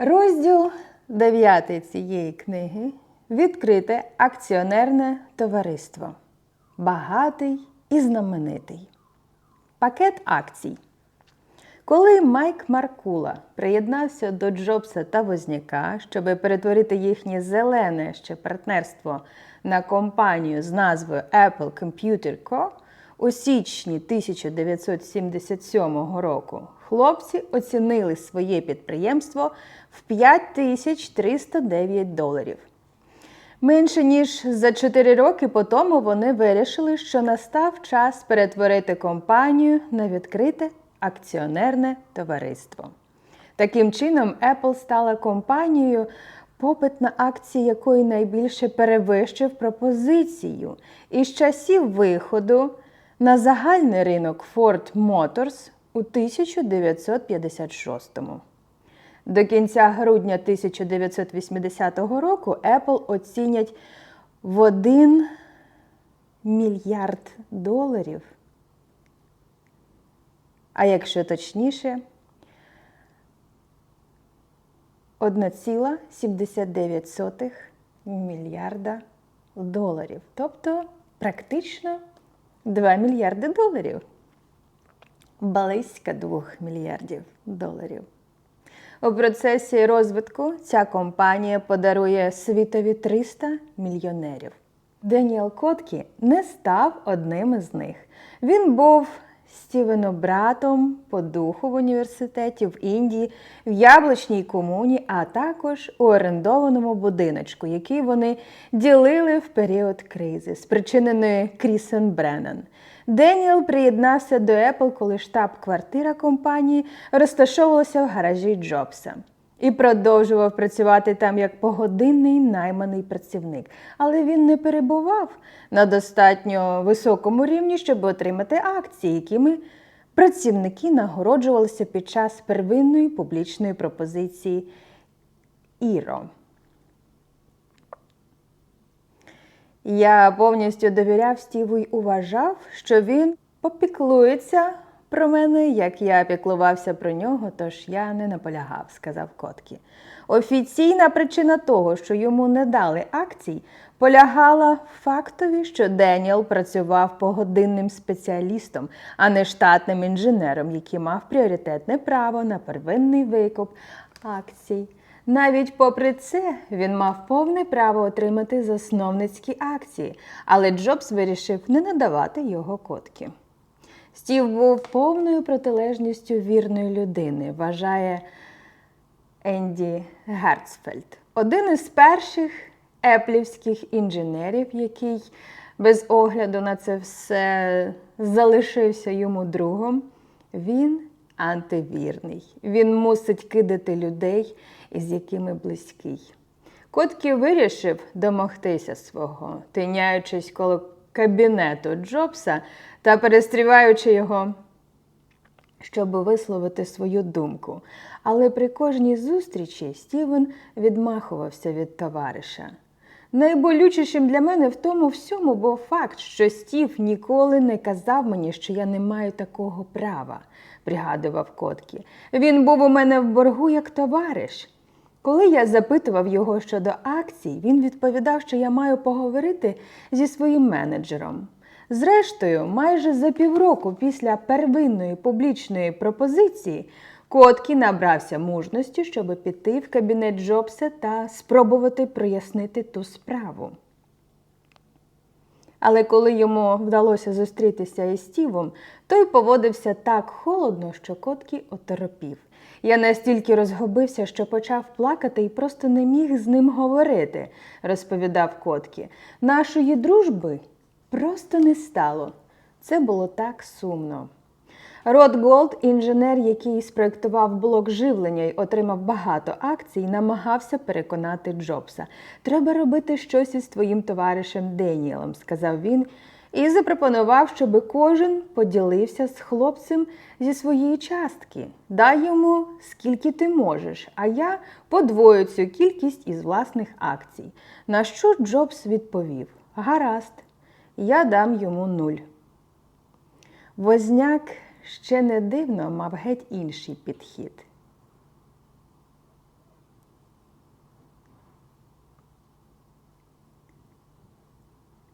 Розділ 9 цієї книги відкрите акціонерне товариство. Багатий і знаменитий. Пакет акцій. Коли Майк Маркула приєднався до Джобса та Возняка, щоб перетворити їхнє зелене ще партнерство на компанію з назвою Apple Computer Co. у січні 1977 року, хлопці оцінили своє підприємство в 5309 доларів. Менше ніж за 4 роки по тому вони вирішили, що настав час перетворити компанію на відкрите акціонерне товариство. Таким чином, Apple стала компанією, попит на акції якої найбільше перевищив пропозицію. І з часів виходу на загальний ринок Ford Motors у 1956-му. До кінця грудня 1980 року Apple оцінять в 1 мільярд доларів. А якщо точніше, 1,79 мільярда доларів. Тобто практично 2 мільярди доларів. Близько 2 мільярдів доларів. У процесі розвитку ця компанія подарує світові 300 мільйонерів. Деніел Коткі не став одним із них. Він був Стівену братом по духу в університеті в Індії, в яблучній комуні, а також у орендованому будиночку, який вони ділили в період кризи, спричиненої Крісен Бреннан. Деніел приєднався до Apple, коли штаб-квартира компанії розташовувалася в гаражі Джобса. І продовжував працювати там як погодинний найманий працівник. Але він не перебував на достатньо високому рівні, щоб отримати акції, якими працівники нагороджувалися під час первинної публічної пропозиції Іро. Я повністю довіряв Стіву й уважав, що він попіклується про мене, як я піклувався про нього, тож я не наполягав, сказав Коткі. Офіційна причина того, що йому не дали акцій, полягала в фактові, що Деніел працював погодинним спеціалістом, а не штатним інженером, який мав пріоритетне право на первинний викуп акцій. Навіть попри це, він мав повне право отримати засновницькі акції, але Джобс вирішив не надавати його котки. Стів був повною протилежністю вірної людини, вважає Енді Герцфельд. Один із перших еплівських інженерів, який без огляду на це все залишився йому другом, він антивірний. Він мусить кидати людей, із якими близький. Коткі вирішив домогтися свого, тиняючись коло кабінету Джобса та перестріваючи його, щоб висловити свою думку. Але при кожній зустрічі Стівен відмахувався від товариша. Найболючішим для мене в тому всьому був факт, що Стів ніколи не казав мені, що я не маю такого права, пригадував Коткі. Він був у мене в боргу як товариш. Коли я запитував його щодо акцій, він відповідав, що я маю поговорити зі своїм менеджером. Зрештою, майже за півроку після первинної публічної пропозиції Коткі набрався мужності, щоб піти в кабінет Джобса та спробувати прояснити ту справу. Але коли йому вдалося зустрітися із Стівом, той поводився так холодно, що Коткі оторопів. Я настільки розгубився, що почав плакати і просто не міг з ним говорити, розповідав Коткі. Нашої дружби просто не стало. Це було так сумно. Рот Голд, інженер, який спроектував блок живлення і отримав багато акцій, намагався переконати Джобса. Треба робити щось із твоїм товаришем Деніелом, сказав він, і запропонував, щоб кожен поділився з хлопцем зі своєї частки. Дай йому скільки ти можеш, а я подвою цю кількість із власних акцій. На що Джобс відповів: Гаразд, я дам йому нуль. Возняк ще не дивно мав геть інший підхід.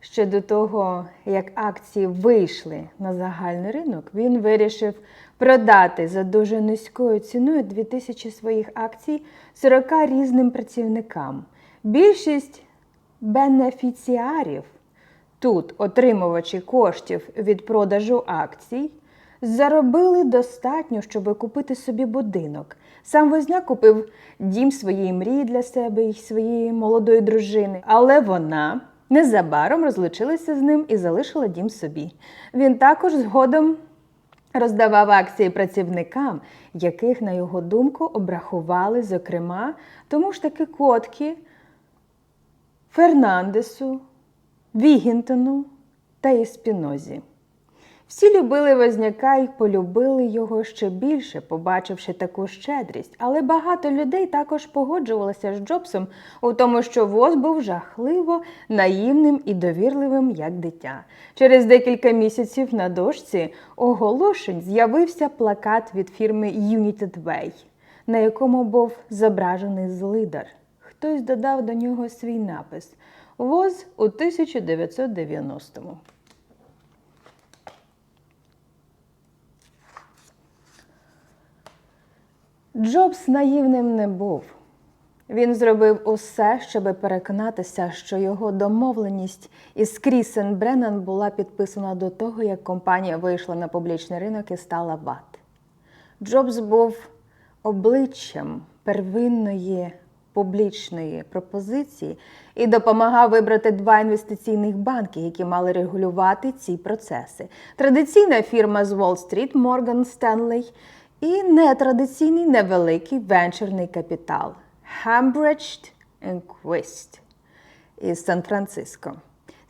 Ще до того, як акції вийшли на загальний ринок, він вирішив продати за дуже низькою ціною 2000 своїх акцій 40 різним працівникам. Більшість бенефіціарів тут, отримувачі коштів від продажу акцій, заробили достатньо, щоб купити собі будинок. Сам Возняк купив дім своєї мрії для себе і своєї молодої дружини, але вона незабаром розлучилася з ним і залишила дім собі. Він також згодом роздавав акції працівникам, яких, на його думку, обрахували, зокрема, тому ж таки Коткі, Фернандесу, Вігінтону та Іспінозі. Всі любили Возняка і полюбили його ще більше, побачивши таку щедрість. Але багато людей також погоджувалися з Джобсом у тому, що Воз був жахливо наївним і довірливим як дитя. Через декілька місяців на дошці оголошень з'явився плакат від фірми United Way, на якому був зображений злидар. Хтось додав до нього свій напис Воз у 1990-му. Джобс наївним не був. Він зробив усе, щоб переконатися, що його домовленість із Крісен Бреннан була підписана до того, як компанія вийшла на публічний ринок і стала ВАТ. Джобс був обличчям первинної публічної пропозиції і допомагав вибрати два інвестиційних банки, які мали регулювати ці процеси. Традиційна фірма з Уолл-стріт Морган Стенлей і нетрадиційний невеликий венчурний капітал Hambridge Quist із Сан-Франциско.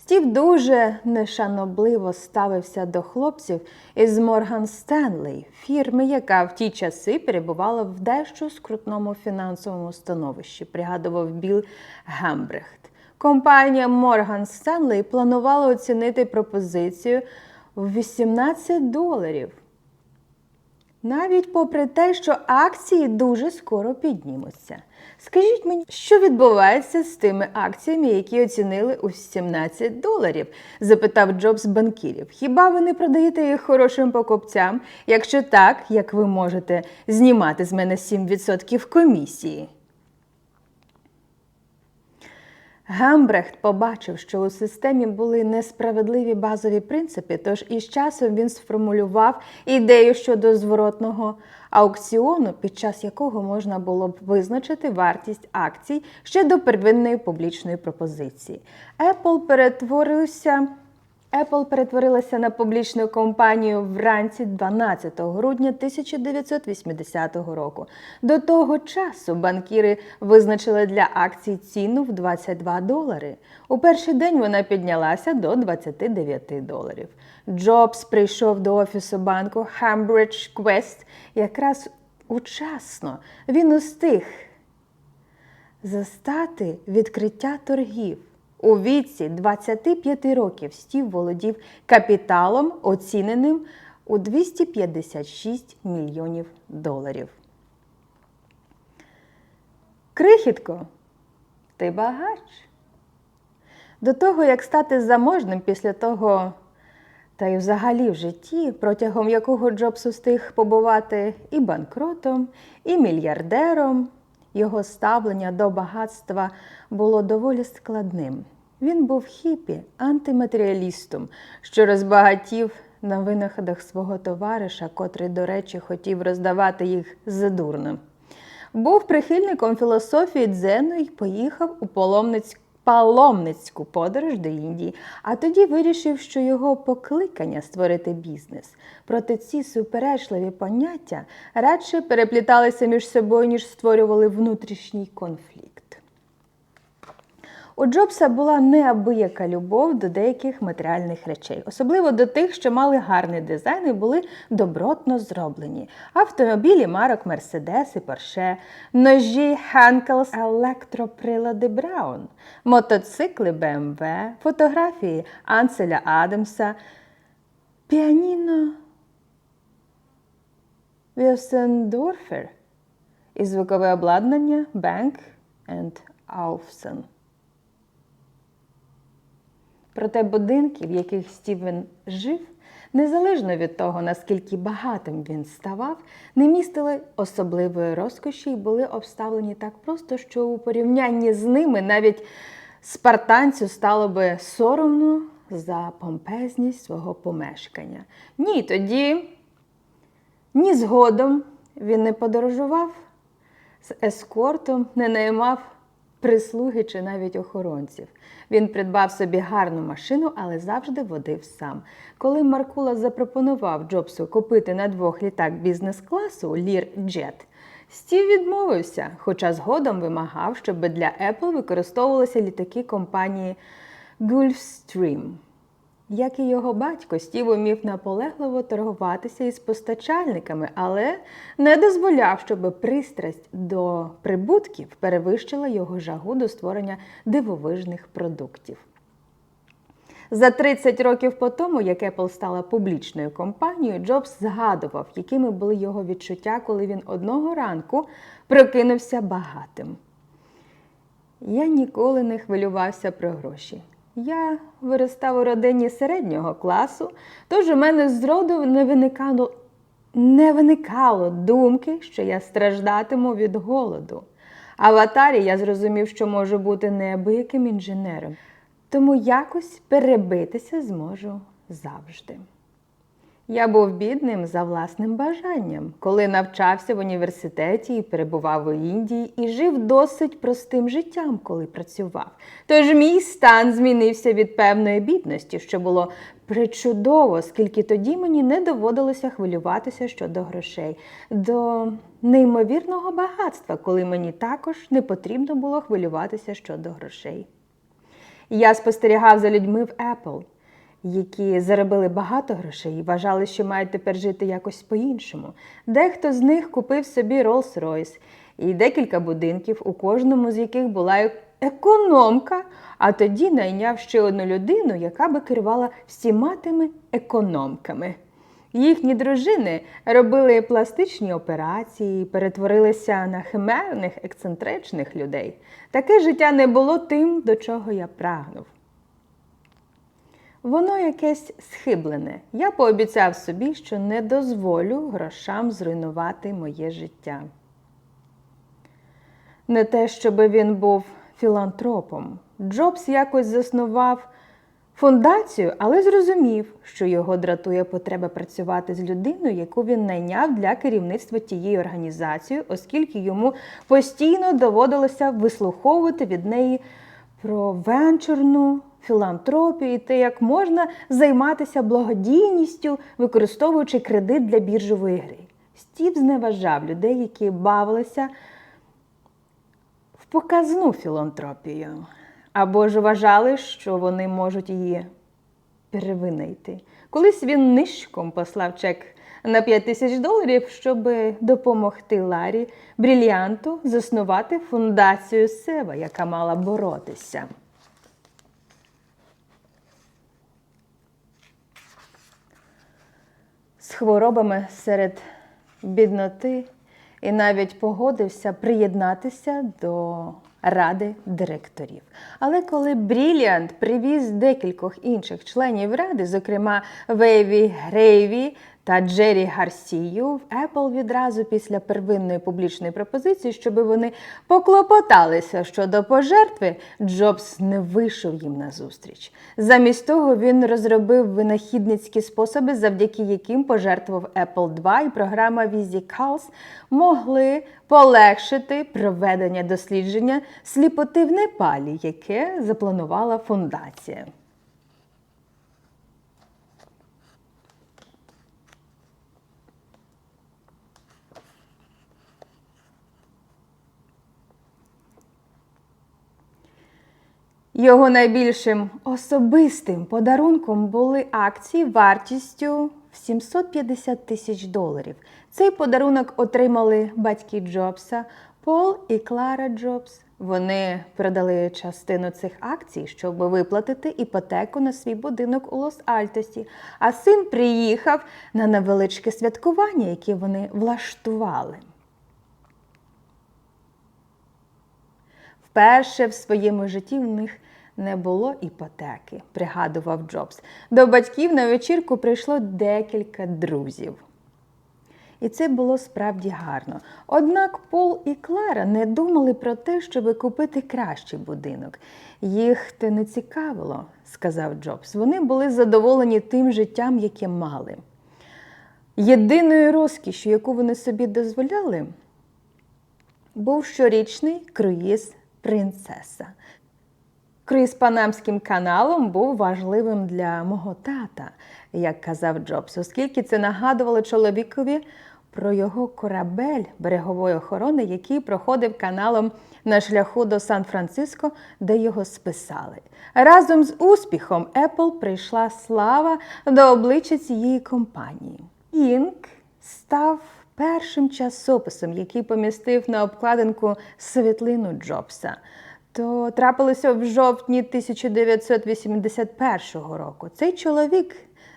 Стів дуже нешанобливо ставився до хлопців із Морган Стенлей, фірми, яка в ті часи перебувала в дещо скрутному фінансовому становищі, пригадував Біл Гембрехт. Компанія Морган Стенлей планувала оцінити пропозицію в 18 доларів. Навіть попри те, що акції дуже скоро піднімуться. Скажіть мені, що відбувається з тими акціями, які оцінили у 17 доларів? запитав Джобс банкірів. Хіба ви не продаєте їх хорошим покупцям? Якщо так, як ви можете знімати з мене 7% комісії? Гамбрехт побачив, що у системі були несправедливі базові принципи, тож із часом він сформулював ідею щодо зворотного аукціону, під час якого можна було б визначити вартість акцій ще до первинної публічної пропозиції. Apple перетворився. Apple перетворилася на публічну компанію вранці 12 грудня 1980 року. До того часу банкіри визначили для акцій ціну в 22 долари. У перший день вона піднялася до 29 доларів. Джобс прийшов до офісу банку Hambridge Quest якраз учасно. Він устиг застати відкриття торгів. У віці 25 років Стів володів капіталом, оціненим у 256 мільйонів доларів. Крихітко, ти багач. До того, як стати заможним після того, та й взагалі в житті, протягом якого Джобс устиг побувати і банкротом, і мільярдером, його ставлення до багатства було доволі складним. Він був хіпі, антиматеріалістом, що розбагатів на винаходах свого товариша, котрий, до речі, хотів роздавати їх задурно. Був прихильником філософії дзену і поїхав у паломницьку паломницьку подорож до Індії, а тоді вирішив, що його покликання створити бізнес. Проте ці суперечливі поняття радше перепліталися між собою, ніж створювали внутрішній конфлікт. У Джобса була неабияка любов до деяких матеріальних речей, особливо до тих, що мали гарний дизайн і були добротно зроблені. Автомобілі марок Мерседес і Порше, ножі Хенкелс, електроприлади Браун, мотоцикли БМВ, фотографії Анселя Адамса, піаніно Вілсендорфер і звукове обладнання Bank Olufsen. Проте будинки, в яких Стівен жив, незалежно від того, наскільки багатим він ставав, не містили особливої розкоші і були обставлені так просто, що у порівнянні з ними навіть спартанцю стало би соромно за помпезність свого помешкання. Ні, тоді ні згодом він не подорожував з ескортом, не наймав прислуги чи навіть охоронців. Він придбав собі гарну машину, але завжди водив сам. Коли Маркула запропонував Джобсу купити на двох літак бізнес-класу Лір Джет, Стів відмовився, хоча згодом вимагав, щоб для Apple використовувалися літаки компанії Gulfstream. Як і його батько, Стів умів наполегливо торгуватися із постачальниками, але не дозволяв, щоб пристрасть до прибутків перевищила його жагу до створення дивовижних продуктів. За 30 років по тому, як Apple стала публічною компанією, Джобс згадував, якими були його відчуття, коли він одного ранку прокинувся багатим. Я ніколи не хвилювався про гроші. Я виростав у родині середнього класу, тож у мене зроду не виникало, не виникало думки, що я страждатиму від голоду. А в Атарі я зрозумів, що можу бути неабияким інженером, тому якось перебитися зможу завжди. Я був бідним за власним бажанням, коли навчався в університеті і перебував у Індії і жив досить простим життям, коли працював. Тож мій стан змінився від певної бідності, що було причудово, оскільки тоді мені не доводилося хвилюватися щодо грошей, до неймовірного багатства, коли мені також не потрібно було хвилюватися щодо грошей. Я спостерігав за людьми в Apple які заробили багато грошей і вважали, що мають тепер жити якось по-іншому. Дехто з них купив собі Rolls-Royce і декілька будинків, у кожному з яких була економка, а тоді найняв ще одну людину, яка би керувала всіма тими економками. Їхні дружини робили пластичні операції, перетворилися на химерних, ексцентричних людей. Таке життя не було тим, до чого я прагнув. Воно якесь схиблене. Я пообіцяв собі, що не дозволю грошам зруйнувати моє життя. Не те, щоб він був філантропом. Джобс якось заснував фундацію, але зрозумів, що його дратує потреба працювати з людиною, яку він найняв для керівництва тієї організації, оскільки йому постійно доводилося вислуховувати від неї про венчурну філантропію те, як можна займатися благодійністю, використовуючи кредит для біржової гри. Стів зневажав людей, які бавилися в показну філантропію, або ж вважали, що вони можуть її перевинайти. Колись він нишком послав чек на 5 тисяч доларів, щоб допомогти Ларі Брільянту заснувати фундацію Сева, яка мала боротися. З хворобами серед бідноти і навіть погодився приєднатися до ради директорів. Але коли Бріліант привіз декількох інших членів ради, зокрема Вейві Грейві та Джері Гарсію, в Apple відразу після первинної публічної пропозиції, щоб вони поклопоталися щодо пожертви, Джобс не вийшов їм назустріч. Замість того він розробив винахідницькі способи, завдяки яким пожертвував Apple II і програма VisiCalls могли полегшити проведення дослідження сліпоти в Непалі, яке запланувала фундація. Його найбільшим особистим подарунком були акції вартістю в 750 тисяч доларів. Цей подарунок отримали батьки Джобса Пол і Клара Джобс. Вони продали частину цих акцій, щоб виплатити іпотеку на свій будинок у Лос-Альтосі. А син приїхав на невеличке святкування, яке вони влаштували. Вперше в своєму житті в них не було іпотеки, пригадував Джобс. До батьків на вечірку прийшло декілька друзів. І це було справді гарно. Однак Пол і Клара не думали про те, щоб купити кращий будинок. Їх те не цікавило, сказав Джобс. Вони були задоволені тим життям, яке мали. Єдиною розкішю, яку вони собі дозволяли, був щорічний круїз принцеса. Круїз Панамським каналом був важливим для мого тата, як казав Джобс, оскільки це нагадувало чоловікові про його корабель берегової охорони, який проходив каналом на шляху до Сан-Франциско, де його списали. Разом з успіхом Apple прийшла слава до обличчя цієї компанії. Інк став першим часописом, який помістив на обкладинку світлину Джобса. То трапилося в жовтні 1981 року. Цей чоловік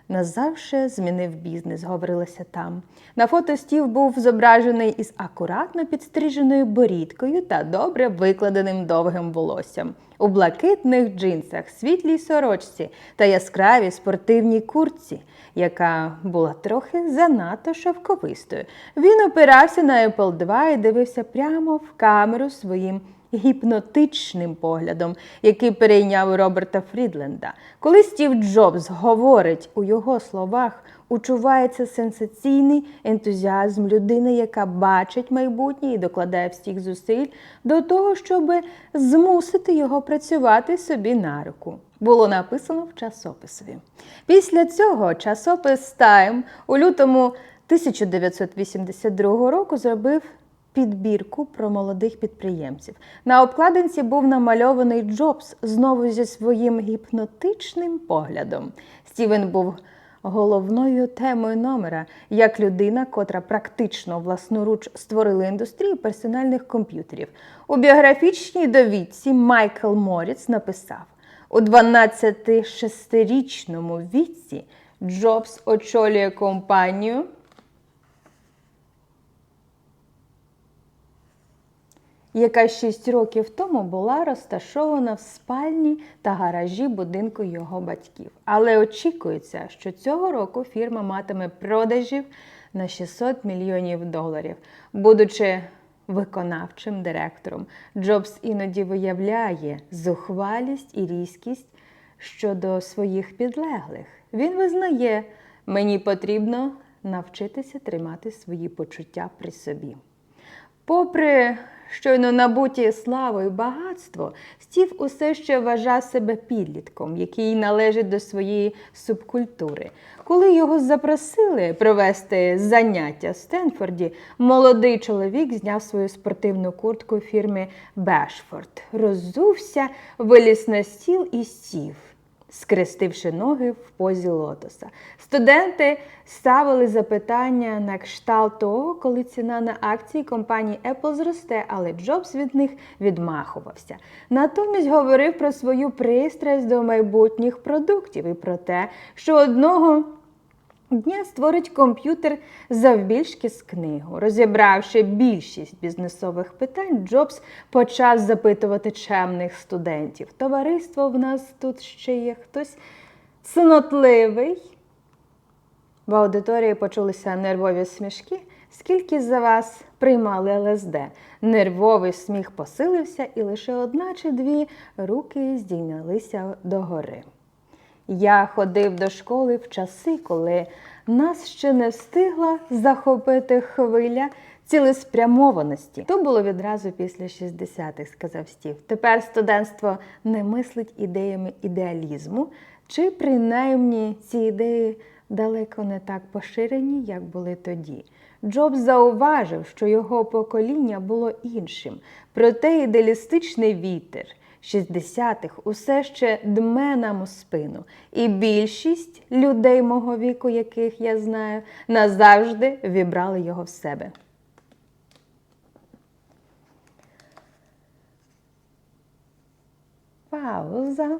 назавше змінив бізнес, говорилося там. На фото Стів був зображений із акуратно підстриженою борідкою та добре викладеним довгим волоссям. У блакитних джинсах, світлій сорочці та яскравій спортивній куртці, яка була трохи занадто шовковистою. Він опирався на Apple II і дивився прямо в камеру своїм гіпнотичним поглядом, який перейняв Роберта Фрідленда. Коли Стів Джобс говорить у його словах, учувається сенсаційний ентузіазм людини, яка бачить майбутнє і докладає всіх зусиль до того, щоб змусити його працювати собі на руку. Було написано в часописові. Після цього часопис Time у лютому 1982 року зробив підбірку про молодих підприємців. На обкладинці був намальований Джобс знову зі своїм гіпнотичним поглядом. Стівен був головною темою номера як людина, котра практично власноруч створила індустрію персональних комп'ютерів. У біографічній довідці Майкл Моріц написав. У 12-6-річному віці Джобс очолює компанію, яка 6 років тому була розташована в спальні та гаражі будинку його батьків. Але очікується, що цього року фірма матиме продажів на 600 мільйонів доларів, будучи виконавчим директором. Джобс іноді виявляє зухвалість і різкість щодо своїх підлеглих. Він визнає, мені потрібно навчитися тримати свої почуття при собі. Попри щойно набуті славою багатство, Стів усе ще вважав себе підлітком, який належить до своєї субкультури. Коли його запросили провести заняття в Стенфорді, молодий чоловік зняв свою спортивну куртку фірми Бешфорд, роззувся, виліз на стіл і сів скрестивши ноги в позі лотоса. Студенти ставили запитання на кшталт того, коли ціна на акції компанії Apple зросте, але Джобс від них відмахувався. Натомість говорив про свою пристрасть до майбутніх продуктів і про те, що одного. Дня створить комп'ютер завбільшки з книгу. Розібравши більшість бізнесових питань, Джобс почав запитувати чемних студентів. Товариство в нас тут ще є хтось цнотливий. В аудиторії почулися нервові смішки. Скільки за вас приймали ЛСД? Нервовий сміх посилився, і лише одна чи дві руки здійнялися догори. Я ходив до школи в часи, коли нас ще не встигла захопити хвиля цілеспрямованості. То було відразу після 60-х, сказав Стів. Тепер студентство не мислить ідеями ідеалізму, чи принаймні ці ідеї далеко не так поширені, як були тоді. Джобс зауважив, що його покоління було іншим, проте ідеалістичний вітер. 60-х усе ще дме нам у спину, і більшість людей мого віку, яких я знаю, назавжди вібрали його в себе. Пауза.